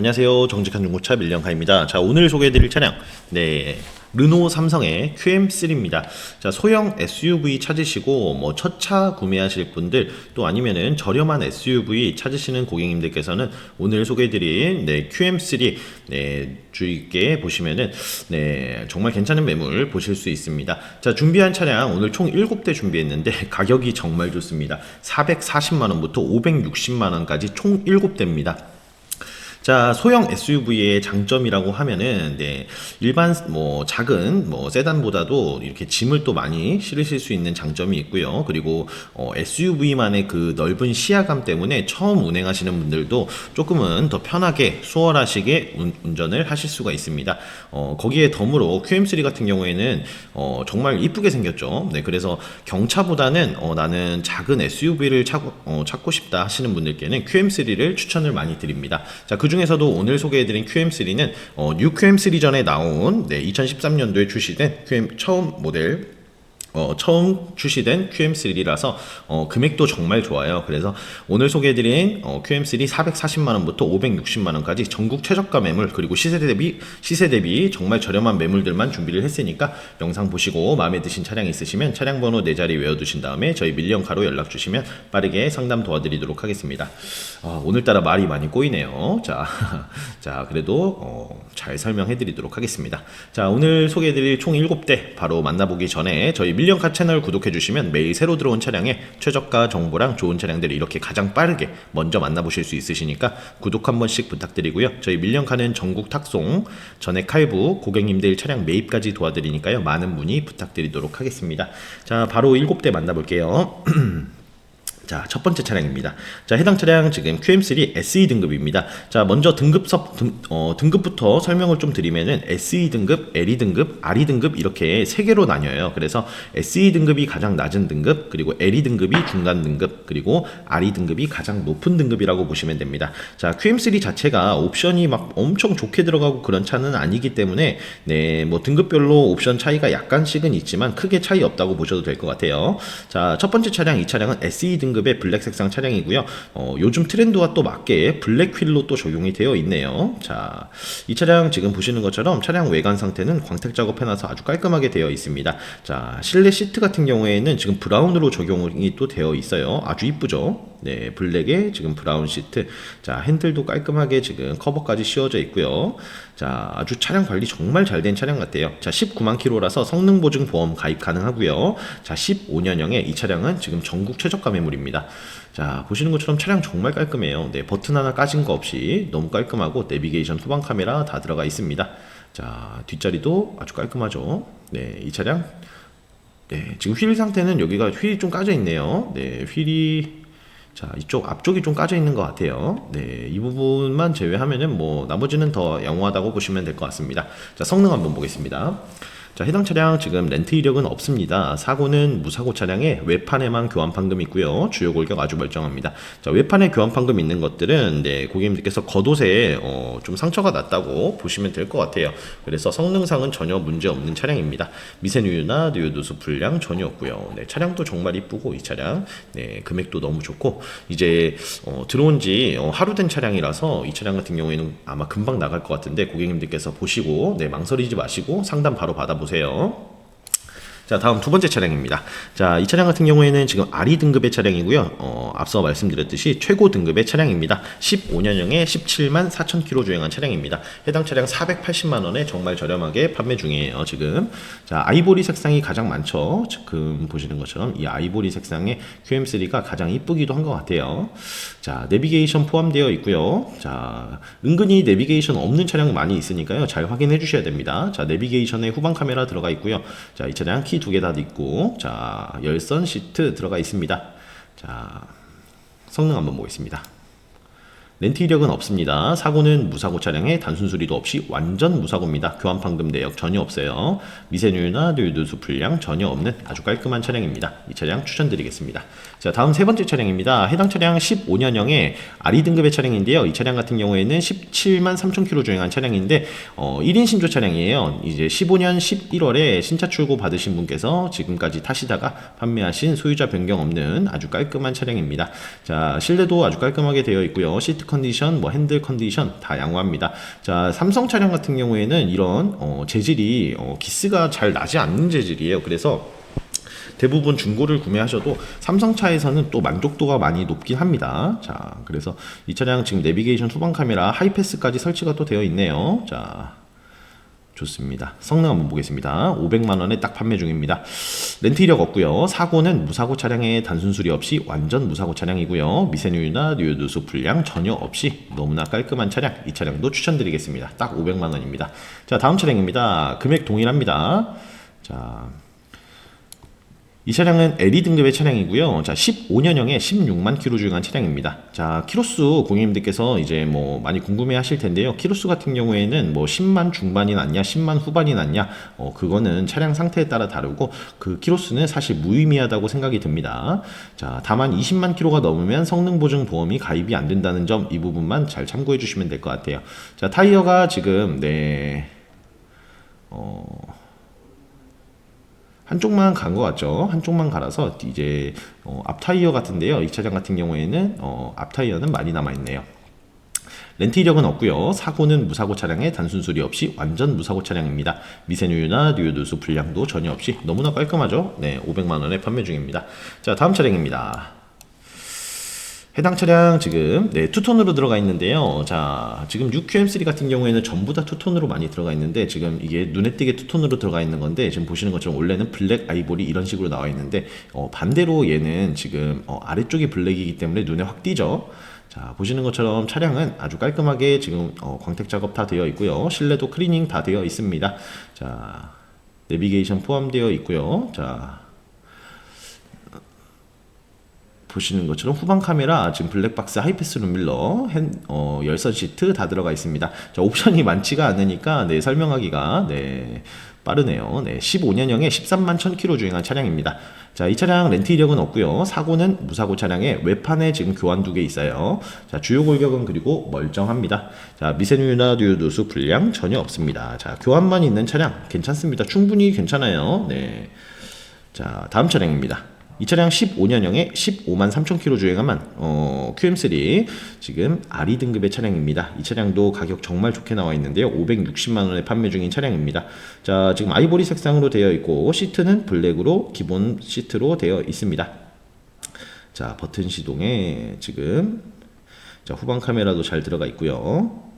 안녕하세요. 정직한 중고차 밀령카입니다. 자, 오늘 소개해드릴 차량, 네, 르노 삼성의 QM3입니다. 자, 소형 SUV 찾으시고, 뭐, 첫차 구매하실 분들, 또 아니면은 저렴한 SUV 찾으시는 고객님들께서는 오늘 소개해드린, 네, QM3, 네, 주의 있게 보시면은, 네, 정말 괜찮은 매물 보실 수 있습니다. 자, 준비한 차량 오늘 총 7대 준비했는데, 가격이 정말 좋습니다. 440만원부터 560만원까지 총 7대입니다. 자, 소형 SUV의 장점이라고 하면은, 네, 일반, 뭐, 작은, 뭐, 세단보다도 이렇게 짐을 또 많이 실으실 수 있는 장점이 있고요. 그리고, 어, SUV만의 그 넓은 시야감 때문에 처음 운행하시는 분들도 조금은 더 편하게, 수월하시게 운, 운전을 하실 수가 있습니다. 어, 거기에 덤으로 QM3 같은 경우에는, 어, 정말 이쁘게 생겼죠. 네, 그래서 경차보다는, 어, 나는 작은 SUV를 찾고, 어, 찾고 싶다 하시는 분들께는 QM3를 추천을 많이 드립니다. 자, 그 중에서도 오늘 소개해드린 QM3는 어, 뉴 QM3 전에 나온 네, 2013년도에 출시된 QM 처음 모델 어, 처음 출시된 QM3라서 어, 금액도 정말 좋아요. 그래서 오늘 소개해드린 어, QM3 440만원부터 560만원까지 전국 최저가 매물 그리고 시세 대비 시세 대비 정말 저렴한 매물들만 준비를 했으니까 영상 보시고 마음에 드신 차량 있으시면 차량 번호 네 자리 외워두신 다음에 저희 밀령카로 연락 주시면 빠르게 상담 도와드리도록 하겠습니다. 아, 오늘따라 말이 많이 꼬이네요. 자, 자 그래도 어, 잘 설명해드리도록 하겠습니다. 자 오늘 소개해드릴 총 7대 바로 만나보기 전에 저희 밀리언카 채널 구독해주시면 매일 새로 들어온 차량의 최저가 정보랑 좋은 차량들을 이렇게 가장 빠르게 먼저 만나보실 수 있으시니까 구독 한 번씩 부탁드리고요. 저희 밀리언카는 전국 탁송, 전액 할부, 고객님들 차량 매입까지 도와드리니까요. 많은 문의 부탁드리도록 하겠습니다. 자, 바로 7대 만나볼게요. 자, 첫 번째 차량입니다. 자, 해당 차량 지금 QM3 SE 등급입니다. 자, 먼저 등급서 등, 어, 등급부터 설명을 좀 드리면은 SE 등급, LE 등급, RE 등급 이렇게 세 개로 나뉘어요. 그래서 SE 등급이 가장 낮은 등급, 그리고 LE 등급이 중간 등급, 그리고 RE 등급이 가장 높은 등급이라고 보시면 됩니다. 자, QM3 자체가 옵션이 막 엄청 좋게 들어가고 그런 차는 아니기 때문에 네, 뭐 등급별로 옵션 차이가 약간씩은 있지만 크게 차이 없다고 보셔도 될 것 같아요. 자, 첫 번째 차량 이 차량은 SE 등급 등급의 블랙 색상 차량이고요. 어, 요즘 트렌드와 또 맞게 블랙 휠로 또 적용이 되어 있네요. 자, 이 차량 지금 보시는 것처럼 차량 외관 상태는 광택 작업해놔서 아주 깔끔하게 되어 있습니다. 자, 실내 시트 같은 경우에는 지금 브라운으로 적용이 또 되어 있어요. 아주 이쁘죠? 네, 블랙에 지금 브라운 시트. 자, 핸들도 깔끔하게 지금 커버까지 씌워져 있고요. 자, 아주 차량 관리 정말 잘 된 차량 같아요. 자, 19만 킬로라서 성능 보증 보험 가입 가능하고요. 자, 15년형의 이 차량은 지금 전국 최저가 매물입니다. 자, 보시는 것처럼 차량 정말 깔끔해요. 네, 버튼 하나 까진 거 없이 너무 깔끔하고 내비게이션 후방 카메라 다 들어가 있습니다. 자, 뒷자리도 아주 깔끔하죠. 네, 이 차량 네, 지금 휠 상태는 여기가 휠이 좀 까져 있네요. 네, 휠이 자, 이쪽 앞쪽이 좀 까져 있는 것 같아요. 네, 이 부분만 제외하면은 뭐 나머지는 더 양호하다고 보시면 될 것 같습니다. 자, 성능 한번 보겠습니다. 자, 해당 차량 지금 렌트 이력은 없습니다. 사고는 무사고 차량에 외판에만 교환 판금 있고요. 주요 골격 아주 멀쩡합니다. 자, 외판에 교환 판금 있는 것들은 네, 고객님들께서 겉옷에 어, 좀 상처가 났다고 보시면 될 것 같아요. 그래서 성능상은 전혀 문제 없는 차량입니다. 미세누유나 누유누수 불량 전혀 없고요. 네, 차량도 정말 이쁘고 이 차량 네, 금액도 너무 좋고 이제 어, 들어온 지 어, 하루 된 차량이라서 이 차량 같은 경우에는 아마 금방 나갈 것 같은데 고객님들께서 보시고 네, 망설이지 마시고 상담 바로 받아 보세요. 자, 다음 두 번째 차량입니다. 자, 이 차량 같은 경우에는 지금 RE 등급의 차량이고요. 어, 앞서 말씀드렸듯이 최고 등급의 차량입니다. 15년형에 17만 4천 킬로 주행한 차량입니다. 해당 차량 480만 원에 정말 저렴하게 판매 중이에요, 지금. 자, 아이보리 색상이 가장 많죠. 지금 보시는 것처럼 이 아이보리 색상의 QM3가 가장 이쁘기도 한 것 같아요. 자, 내비게이션 포함되어 있고요. 자, 은근히 내비게이션 없는 차량 많이 있으니까요. 잘 확인해 주셔야 됩니다. 자, 내비게이션에 후방 카메라 들어가 있고요. 자, 이 차량 키두 개 다 있고, 자, 열선 시트 들어가 있습니다. 자, 성능 한번 보겠습니다. 렌트 이력은 없습니다. 사고는 무사고 차량에 단순 수리도 없이 완전 무사고입니다. 교환 판금 내역 전혀 없어요. 미세누유나 누유누수 불량 전혀 없는 아주 깔끔한 차량입니다. 이 차량 추천드리겠습니다. 자, 다음 세 번째 차량입니다. 해당 차량 15년형의 RE 등급의 차량인데요. 이 차량 같은 경우에는 17만 3천 킬로 주행한 차량인데 어, 1인 신조 차량이에요. 이제 15년 11월에 신차 출고 받으신 분께서 지금까지 타시다가 판매하신 소유자 변경 없는 아주 깔끔한 차량입니다. 자, 실내도 아주 깔끔하게 되어 있고요. 시트 컨디션, 뭐 핸들 컨디션 다 양호합니다. 자, 삼성 차량 같은 경우에는 이런 어, 재질이 어, 기스가 잘 나지 않는 재질이에요. 그래서 대부분 중고를 구매하셔도 삼성차에서는 또 만족도가 많이 높긴 합니다. 자, 그래서 이 차량 지금 내비게이션 후방 카메라 하이패스까지 설치가 또 되어 있네요. 자, 좋습니다. 성능 한번 보겠습니다. 500만 원에 딱 판매 중입니다. 렌트 이력 없고요. 사고는 무사고 차량의 단순 수리 없이 완전 무사고 차량이고요. 미세누유나 뉴유누수 불량 전혀 없이 너무나 깔끔한 차량. 이 차량도 추천드리겠습니다. 딱 500만 원입니다. 자, 다음 차량입니다. 금액 동일합니다. 자, 이 차량은 LE 등급의 차량이고요. 자, 15년형에 16만 킬로 주행한 차량입니다. 자, 키로수 고객님들께서 이제 뭐 많이 궁금해 하실 텐데요. 키로수 같은 경우에는 뭐 10만 중반이 낫냐, 10만 후반이 낫냐, 어, 그거는 차량 상태에 따라 다르고 그 키로수는 사실 무의미하다고 생각이 듭니다. 자, 다만 20만 킬로가 넘으면 성능 보증 보험이 가입이 안 된다는 점 이 부분만 잘 참고해 주시면 될 것 같아요. 자, 타이어가 지금 네. 어, 한쪽만 간 것 같죠. 한쪽만 갈아서 이제 어, 앞 타이어 같은데요. 이 차량 같은 경우에는 어, 앞 타이어는 많이 남아 있네요. 렌트 이력은 없고요. 사고는 무사고 차량의 단순 수리 없이 완전 무사고 차량입니다. 미세누유나 뉴유누수 불량도 전혀 없이 너무나 깔끔하죠. 네, 500만 원에 판매 중입니다. 자, 다음 차량입니다. 해당 차량 지금 네, 투톤으로 들어가 있는데요. 자, 지금 6QM3 같은 경우에는 전부 다 투톤으로 많이 들어가 있는데 지금 이게 눈에 띄게 투톤으로 들어가 있는 건데 지금 보시는 것처럼 원래는 블랙 아이보리 이런 식으로 나와 있는데 어, 반대로 얘는 지금 어, 아래쪽이 블랙이기 때문에 눈에 확 띄죠. 자, 보시는 것처럼 차량은 아주 깔끔하게 지금 어, 광택 작업 다 되어 있고요. 실내도 클리닝 다 되어 있습니다. 자, 내비게이션 포함되어 있고요. 자, 보시는 것처럼 후방 카메라 지금 블랙박스 하이패스 룸밀러 핸, 어, 열선 시트 다 들어가 있습니다. 자, 옵션이 많지가 않으니까 네, 설명하기가 네, 빠르네요. 네, 15년형에 13만 1000km 주행한 차량입니다. 자, 이 차량 렌트 이력은 없고요. 사고는 무사고 차량에 외판에 지금 교환 두 개 있어요. 자, 주요 골격은 그리고 멀쩡합니다. 자, 미세누유나 뉴유누수 불량 전혀 없습니다. 자, 교환만 있는 차량 괜찮습니다. 충분히 괜찮아요. 네. 자, 다음 차량입니다. 이 차량 15년형에 15만 3천 킬로 주행한 어, QM3 지금 RE 등급의 차량입니다. 이 차량도 가격 정말 좋게 나와 있는데요. 560만 원에 판매 중인 차량입니다. 자, 지금 아이보리 색상으로 되어 있고 시트는 블랙으로 기본 시트로 되어 있습니다. 자, 버튼 시동에 지금 자, 후방 카메라도 잘 들어가 있고요.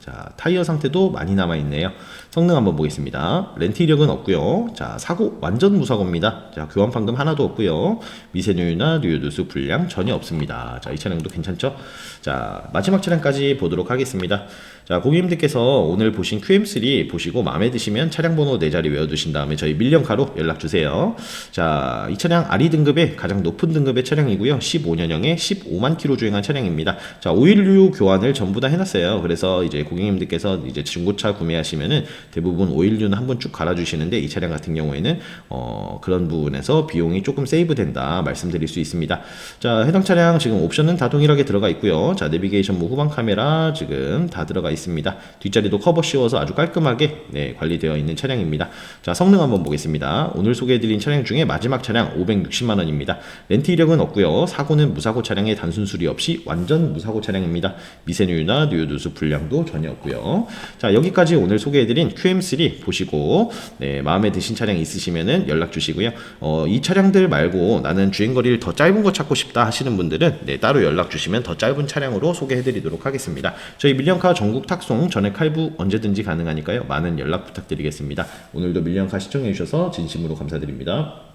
자, 타이어 상태도 많이 남아 있네요. 성능 한번 보겠습니다. 렌트 이력은 없고요. 자, 사고 완전 무사고입니다. 자, 교환 판금 하나도 없고요. 미세누유나 뉴유누수 불량 전혀 없습니다. 자, 이 차량도 괜찮죠? 자, 마지막 차량까지 보도록 하겠습니다. 자, 고객님들께서 오늘 보신 QM3 보시고 마음에 드시면 차량 번호 4자리 외워 두신 다음에 저희 밀령카로 연락 주세요. 자, 이 차량 RE 등급의 가장 높은 등급의 차량이고요. 15년형에 15만 킬로 주행한 차량입니다. 자, 오일류 교환을 전부 다 해놨어요. 그래서 이제 고객님들께서 이제 중고차 구매하시면은 대부분 오일류는 한번 쭉 갈아주시는데 이 차량 같은 경우에는 어, 그런 부분에서 비용이 조금 세이브된다 말씀드릴 수 있습니다. 자, 해당 차량 지금 옵션은 다 동일하게 들어가 있고요. 자, 내비게이션 뭐 후방 카메라 지금 다 들어가 있습니다. 뒷자리도 커버 씌워서 아주 깔끔하게 네, 관리되어 있는 차량입니다. 자, 성능 한번 보겠습니다. 오늘 소개해드린 차량 중에 마지막 차량 560만 원입니다. 렌트 이력은 없고요. 사고는 무사고 차량의 단순 수리 없이 완전 무사고 차량입니다. 미세누유나 뉴유누수 불량도 전혀 없고요. 자, 여기까지 오늘 소개해드린 QM3 보시고 네, 마음에 드신 차량 있으시면은 연락 주시고요. 어, 이 차량들 말고 나는 주행거리를 더 짧은 거 찾고 싶다 하시는 분들은 네, 따로 연락 주시면 더 짧은 차량으로 소개해드리도록 하겠습니다. 저희 밀리언카 전국 탁송 전액 할부 언제든지 가능하니까요. 많은 연락 부탁드리겠습니다. 오늘도 밀리언카 시청해주셔서 진심으로 감사드립니다.